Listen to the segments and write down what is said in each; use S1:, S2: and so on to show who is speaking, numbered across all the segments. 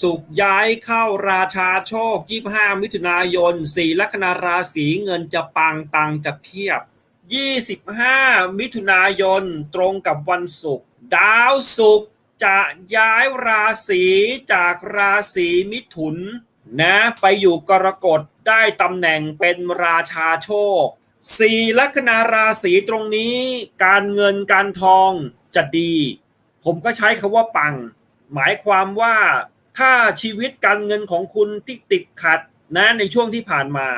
S1: สุขย้ายเข้าราชาโชค 25 มิถุนายน4ลัคนาราศีเงินจะปังตังจะเพียบ 25 มิถุนายนตรงกับวันศุกร์ดาวศุกร์จะย้ายราศีจากราศีมิถุน นะไปอยู่กรกฎได้ตำแหน่งเป็นราชาโชคสี่ลัคนาราศีตรงนี้ การเงินการทองจะดี ผมก็ใช้คำว่าปัง หมายความว่า ถ้าชีวิตการเงินของคุณที่ติดขัดนะในช่วงที่ผ่านมา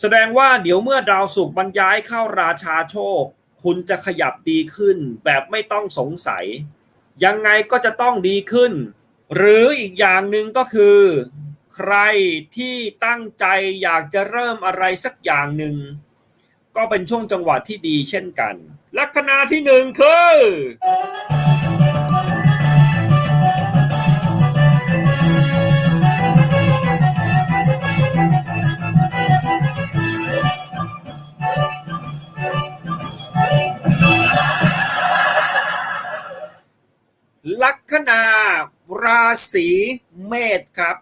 S1: แสดงว่าเดี๋ยวเมื่อดาวศุกร์บรรย้ายเข้าราชาโชค คุณจะขยับดีขึ้นแบบไม่ต้องสงสัย ยังไงก็จะต้องดีขึ้น หรืออีกอย่างหนึ่งก็คือ ใครที่ตั้งใจอยากจะเริ่มอะไรสักอย่างหนึ่งก็เป็นช่วงจังหวะที่ดีเช่นกัน ลัคนาที่หนึ่งคือ ลัคนาราศีเมษครับ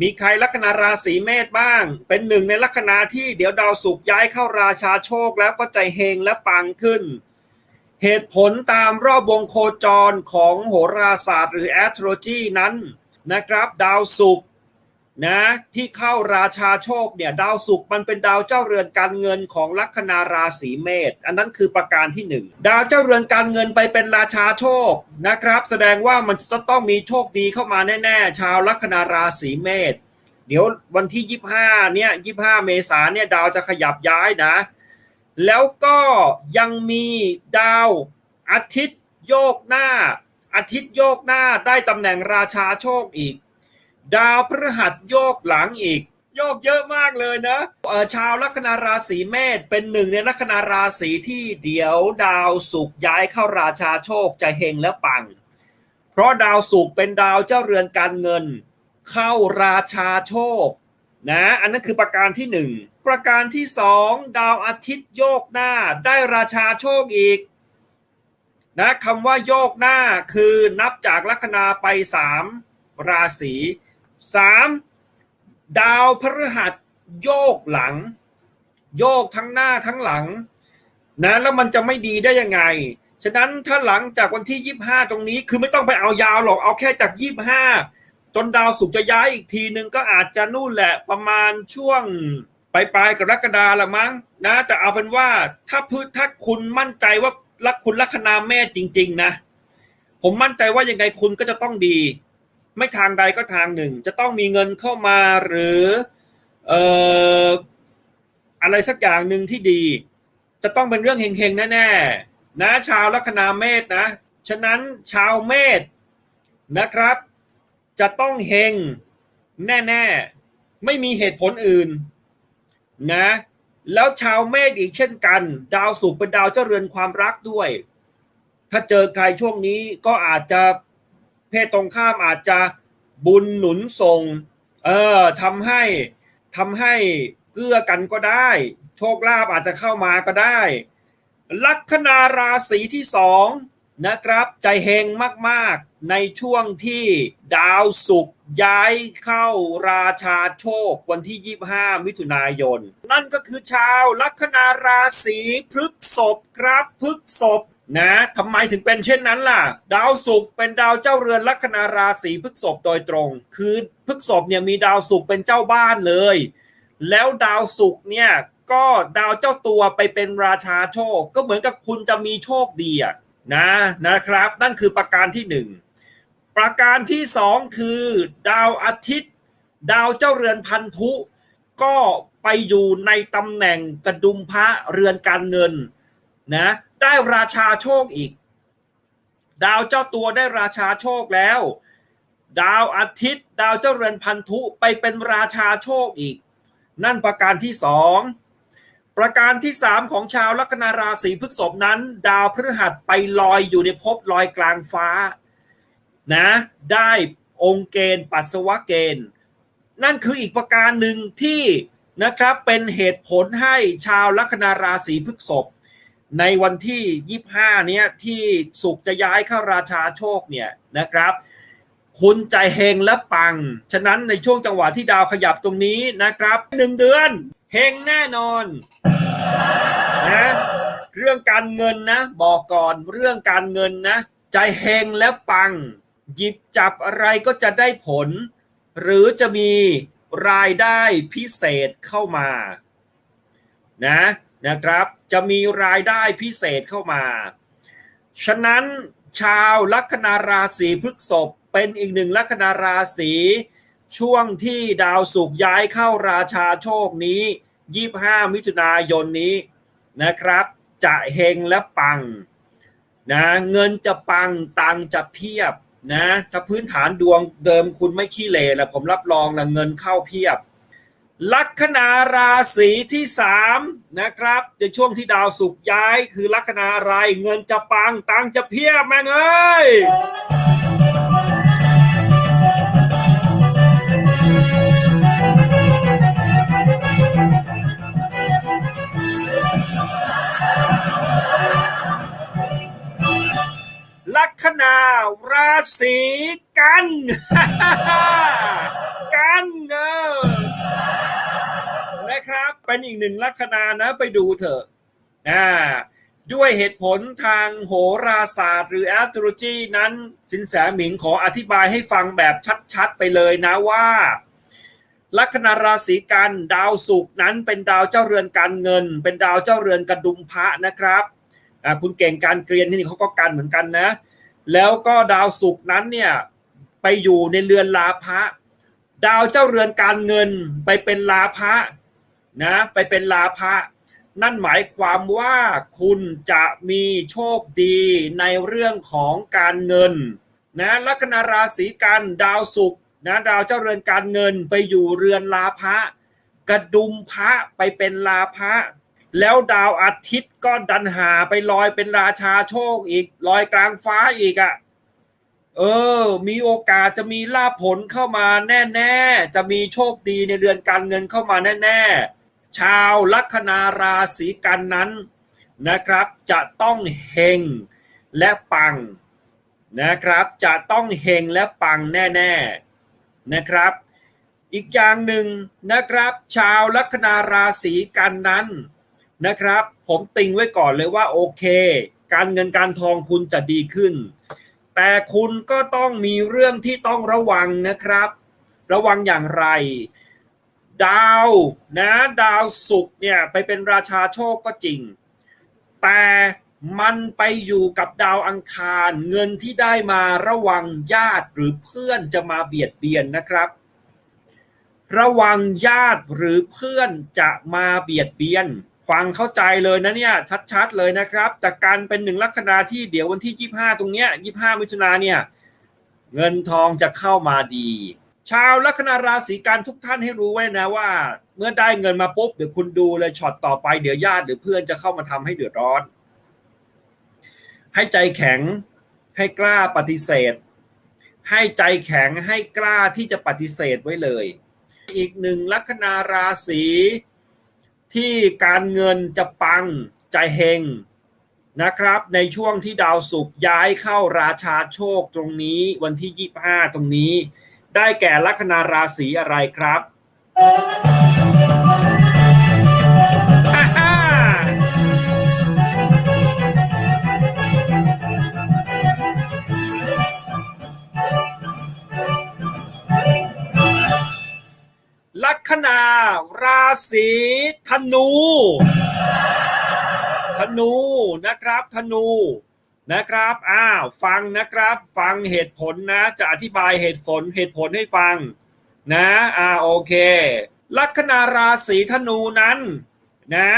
S1: มีใครลัคนาราศีเมษบ้าง เป็นหนึ่งในลัคนาที่เดี๋ยวดาวสุกย้ายเข้าราชาโชคแล้วก็ใจเฮงและปังขึ้น เหตุผลตามรอบวงโคจรของโหราศาสตร์หรือแอสโทรจีนั้นนะครับ ดาวศุกร์ นะที่เข้าราชาโชคเนี่ยดาวศุกร์มันเป็นดาวเจ้าเรือนการเงินของลัคนาราศีเมษอันนั้นคือประการที่หนึ่งดาวเจ้าเรือนการเงินไปเป็นราชาโชคนะครับ แสดงว่ามันจะต้องมีโชคดีเข้ามาแน่ๆ ชาวลัคนาราศีเมษเดี๋ยววันที่ 25เนี่ย25 เมษาเนี่ยดาวจะขยับย้ายนะ แล้วก็ยังมีดาวอาทิตย์โยกหน้า อาทิตย์โยกหน้าได้ตำแหน่งราชาโชคอีก ดาวพฤหัสโยกหลังอีก โยกเยอะมากเลยนะเออชาวลัคนาราศีเมษเป็นหนึ่งในลัคนาราศีที่เดี๋ยวดาวศุกย้ายเข้าราชาโชคจะเฮงและปัง เพราะดาวศุกเป็นดาวเจ้าเรือนการเงิน เข้าราชาโชคนะอันนั้นคือประการที่หนึ่งประการที่สองดาวอาทิตย์โยกหน้าได้ราชาโชคอีกนะคำว่าโยกหน้าคือนับจากลัคนาไปสามราศี สามดาวพฤหัสโยกหลัง โยกทั้งหน้าทั้งหลังนะแล้วมันจะไม่ดีได้ยังไง ฉะนั้นถ้าหลังจากวันที่ 25 ตรงนี้คือไม่ต้องไปเอายาวหรอกเอาแค่จาก 25 จนดาวศุกจะย้ายอีกทีนึงก็อาจจะนู่นแหละประมาณช่วงปลายปลายกรกฎาละมั้งนะแต่เอาเป็นว่าถ้าพื้นถ้าคุณมั่นใจว่าลักคุณลัคนาแม่จริง ๆ นะ ผมมั่นใจว่ายังไงคุณก็จะต้องดี ไม่ทางใดก็ทางหนึ่ง จะต้องมีเงินเข้ามาหรือเอ่ออะไรสักอย่างหนึ่งที่ดี จะต้องเป็นเรื่องเฮงๆแน่ๆนะชาวลัคนาเมษนะ ฉะนั้นชาวเมษนะครับ จะต้องเฮงแน่ๆ ไม่มีเหตุผลอื่นนะ แล้วชาวเมษอีกเช่นกัน ดาวศุกร์เป็นดาวเจ้าเรือนความรักด้วย ถ้าเจอใครช่วงนี้ก็อาจจะ เพศตรงข้ามอาจจะบุญหนุนส่ง เออทำให้ทำให้เกื้อกันก็ได้ โชคลาภอาจจะเข้ามาก็ได้ ลัคนาราศีที่สองนะครับใจเฮงมากๆ ในช่วงที่ดาวศุกร์ย้ายเข้าราชาโชควันที่ 25 มิถุนายน นั่นก็คือชาวลัคนาราศีพฤกษภครับพฤกษภ นะทำไมถึงเป็นเช่นนั้นล่ะ ดาวศุกร์เป็นดาวเจ้าเรือนลัคนาราศีพฤษภโดยตรง คือพฤษภเนี่ยมีดาวศุกร์เป็นเจ้าบ้านเลย แล้วดาวศุกร์เนี่ยก็ดาวเจ้าตัวไปเป็นราชาโชค ก็เหมือนกับคุณจะมีโชคดีอะนะนะครับ นั่นคือประการที่หนึ่งประการที่สองคือดาวอาทิตย์ ดาวเจ้าเรือนพันธุ ก็ไปอยู่ในตำแหน่งกระดุมพระเรือนการเงิน นะได้ราชาโชคอีก ดาวเจ้าตัวได้ราชาโชคแล้ว ดาวอาทิตย์ ดาวเจ้าเรือนพันธุไปเป็นราชาโชคอีก นั่นประการที่สองประการที่สามของชาวลัคนาราศีพฤษภนั้น ดาวพฤหัสไปลอยอยู่ในภพลอยกลางฟ้านะได้องค์เกณฑ์ปัสสาวะเกณฑ์ นั่นคืออีกประการหนึ่งที่นะครับเป็นเหตุผลให้ชาวลัคนาราศีพฤษภ ในวันที่ 25 เนี้ยที่สุกร์จะย้ายเข้าราชาโชคเนี่ยนะครับ คุณใจเฮงและปัง ฉะนั้นในช่วงจังหวะที่ดาวขยับตรงนี้นะครับหนึ่งเดือนเฮงแน่นอนนะเรื่องการเงินนะ บอกก่อนเรื่องการเงินนะ ใจเฮงและปัง หยิบจับอะไรก็จะได้ผล หรือจะมีรายได้พิเศษเข้ามา นะ นะครับ จะมีรายได้พิเศษเข้ามา ฉะนั้นชาวลัคนาราศีพฤกษภเป็นอีกหนึ่งลัคนาราศีช่วงที่ดาวสุกย้ายเข้าราชาโชคนี้ 25 มิถุนายนนี้นะครับ จะเฮงและปังนะเงินจะปังตังจะเพียบนะถ้าพื้นฐานดวงเดิมคุณไม่ขี้เหร่แล้วผมรับรองละเงินเข้าเพียบ ลัคนาราศีที่สามนะครับในช่วงที่ดาวสุกย้ายคือลัคนาอะไรเงินจะปังตังจะเพียบแม่งเอ้ยลัคนาราศีกัน กันเออ นะครับ เป็นอีกหนึ่งลัคนานะไปดูเถอะอ่าด้วยเหตุผลทางโหราศาสตร์หรือ astrology นั้นสินแสหมิงขออธิบายให้ฟังแบบชัดๆไปเลยนะว่า ลัคนาราศีกันดาวศุกร์นั้นเป็นดาวเจ้าเรือนการเงิน เป็นดาวเจ้าเรือนกระดุมพระนะครับคุณเก่งการเกรียนที่นี่เขาก็กันเหมือนกันนะ แล้วก็ดาวศุกร์นั้นเนี่ยไปอยู่ในเรือนลาภะดาวเจ้าเรือนการเงินไปเป็นลาภะ นะไปเป็นลาภะนั่นหมายความว่าคุณจะมีโชคดีในเรื่องของการเงินนะลัคนาราศีกันดาวศุกร์นะดาวเจ้าเรือนการเงินไปอยู่เรือนลาภะกระดุมพระไปเป็นลาภะแล้วดาวอาทิตย์ก็ดันหาไปลอยเป็นราชาโชคอีก ลอยกลางฟ้าอีกอะ่ะเออ มีโอกาสจะมีลาภผลเข้ามาแน่ ๆ จะมีโชคดีในเรือนการเงินเข้ามาแน่ ๆ ชาวลัคนาราศีกันนั้นนะครับจะต้องเฮงและปังนะครับจะต้องเฮงและปังแน่ๆนะครับ อีกอย่างหนึ่งนะครับ ชาวลัคนาราศีกันนั้นนะครับ ผมติงไว้ก่อนเลยว่าโอเค การเงินการทองคุณจะดีขึ้น แต่คุณก็ต้องมีเรื่องที่ต้องระวังนะครับ ระวังอย่างไร ดาวนะดาวศุกร์เนี่ยไปเป็นราชาโชคก็จริง แต่มันไปอยู่กับดาวอังคาร เงินที่ได้มาระวังญาติหรือเพื่อนจะมาเบียดเบียนนะครับ ระวังญาติหรือเพื่อนจะมาเบียดเบียน ฟังเข้าใจเลยนะเนี่ยชัดๆเลยนะครับ แต่การเป็นหนึ่งลัคนาที่เดี๋ยววันที่ 25 ตรงเนี้ย25 มิถุนาเนี่ยเงินทองจะเข้ามาดี ชาวลัคนาราศีกันทุกท่านให้รู้ไว้นะว่า เมื่อได้เงินมาปุ๊บเดี๋ยวคุณดูเลยช็อตต่อไปเดี๋ยวญาติหรือเพื่อนจะเข้ามาทำให้เดือดร้อน ให้ใจแข็งให้กล้าปฏิเสธ ให้ใจแข็งให้กล้าที่จะปฏิเสธไว้เลย อีกหนึ่งลัคนาราศีที่การเงินจะปังใจเฮงนะครับ ในช่วงที่ดาวศุกร์ย้ายเข้าราชาโชคตรงนี้วันที่ 25 ตรงนี้ ได้แก่ลัคนาราศีอะไรครับลัคนาราศีธนู ธนูนะครับธนู นะครับ อ้าว ฟังนะครับ ฟังเหตุผลนะ จะอธิบายเหตุผลเหตุผลให้ฟังนะ อ่า โอเค ลัคนาราศีธนูนั้นนะ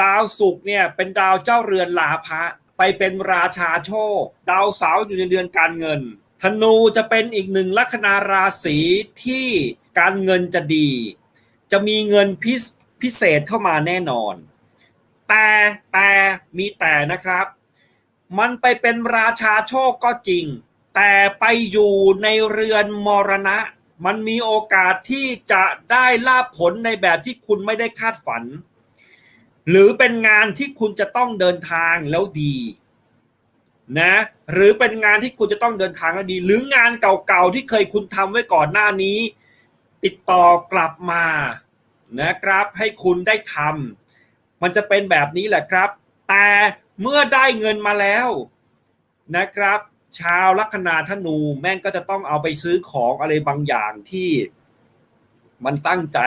S1: ดาวศุกร์เนี่ยเป็นดาวเจ้าเรือนลาภะไปเป็นราชาโชค ดาวเสาร์อยู่ในเดือนการเงิน ธนูจะเป็นอีกหนึ่งลัคนาราศีที่การเงินจะดี จะมีเงินพิพิเศษเข้ามาแน่นอน แต่แต่มีแต่นะครับ มันไปเป็นราชาโชคก็จริง แต่ไปอยู่ในเรือนมรณะ มันมีโอกาสที่จะได้ลาภผลในแบบที่คุณไม่ได้คาดฝัน หรือเป็นงานที่คุณจะต้องเดินทางแล้วดีนะหรือเป็นงานที่คุณจะต้องเดินทางแล้วดี หรืองานเก่าๆที่เคยคุณทำไว้ก่อนหน้านี้ ติดต่อกลับมานะครับให้คุณได้ทำมันจะเป็นแบบนี้แหละครับ แต่ เมื่อได้เงินมาแล้วนะครับ ชาวลัคนาธนูแม่งก็จะต้องเอาไปซื้อของอะไรบางอย่างที่มันตั้งใจ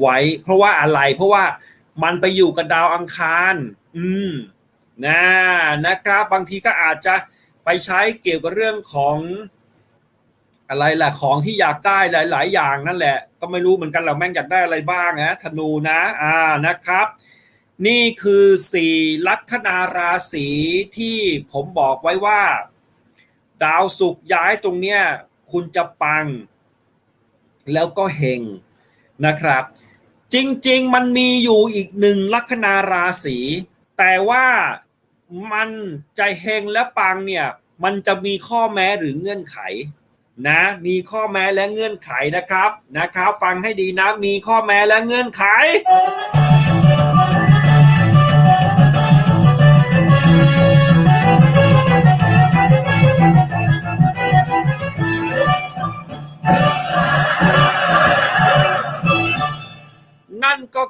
S1: ไว้ เพราะว่าอะไร เพราะว่ามันไปอยู่กับดาวอังคาร อืมนะนะครับ บางทีก็อาจจะไปใช้เกี่ยวกับเรื่องของอะไรล่ะของที่อยากได้หลาย ๆ อย่างนั่นแหละ ก็ไม่รู้เหมือนกันเราแม่งอยากได้อะไรบ้างนะธนูนะ อ่านะครับ นี่คือสี่ลัคนาราศีที่ผมบอกไว้ว่า ดาวศุกร์ย้ายตรงเนี้ยคุณจะปัง แล้วก็เฮงนะครับ จริงๆ มันมีอยู่อีกหนึ่งลัคนาราศีแต่ว่ามันจะเฮงและปังเนี่ยมันจะมีข้อแม้หรือเงื่อนไขนะมีข้อแม้และเงื่อนไขนะครับนะครับ ฟังให้ดีนะมีข้อแม้และเงื่อนไข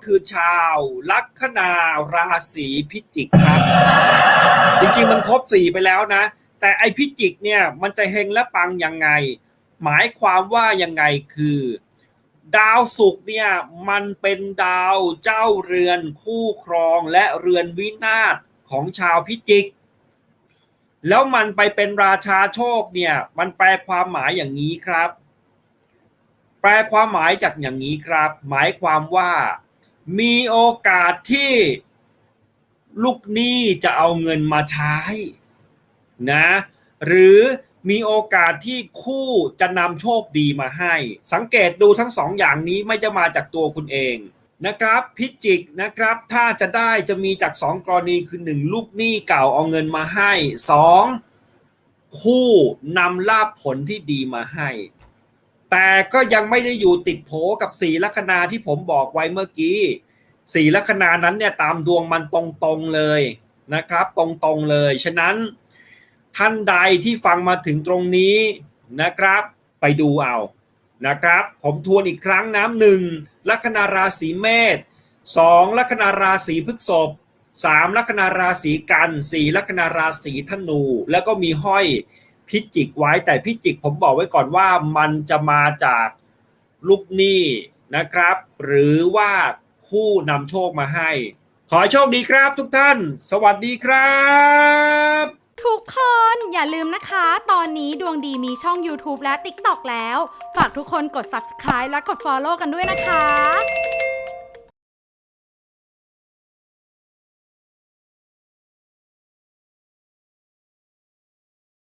S1: คือชาวลัคนาราศีพิจิกครับ จริงๆมันครบสี่ไปแล้วนะ แต่ไอพิจิกเนี่ยมันจะเฮงและปังยังไง หมายความว่ายังไงคือ ดาวศุกร์เนี่ยมันเป็นดาวเจ้าเรือนคู่ครองและเรือนวินาศของชาวพิจิก แล้วมันไปเป็นราชาโชคเนี่ยมันแปลความหมายอย่างนี้ครับแปลความหมายจากอย่างนี้ครับ หมายความว่า มีโอกาสที่ลูกหนี้จะเอาเงินมาใช้นะหรือมีโอกาสที่คู่จะนำโชคดีมาให้ สังเกตดูทั้งสองอย่างนี้ไม่จะมาจากตัวคุณเองนะครับพิจิกนะครับถ้าจะได้จะมีจากสองกรณีคือหนึ่งลูกหนี้เก่าเอาเงินมาให้สองคู่นำลาภผลที่ดีมาให้ แต่ก็ยังไม่ได้อยู่ติดโผกับสีลัคนาที่ผมบอกไว้เมื่อกี้สีลัคนานั้นเนี่ยตามดวงมันตรงๆเลยนะครับ ตรงๆเลย ฉะนั้นท่านใดที่ฟังมาถึงตรงนี้นะครับ ไปดูเอานะครับ ผมทวนอีกครั้งน้ำหนึ่งลัคนาราศีเมษสองลัคนาราศีพฤษภสามลัคนาราศีกันสี่ลัคนาราศีธนู แล้วก็มีห้อย พิจิกไว้ แต่พิจิกผมบอกไว้ก่อนว่ามันจะมาจากลูกหนี้นะครับ หรือว่าคู่นำโชคมาให้ ขอโชคดีครับทุกท่าน สวัสดีครับ
S2: ทุกคนอย่าลืมนะคะ ตอนนี้ดวงดีมีช่อง YouTube และ TikTok แล้ว ฝากทุกคนกด subscribe และกด follow กันด้วยนะคะ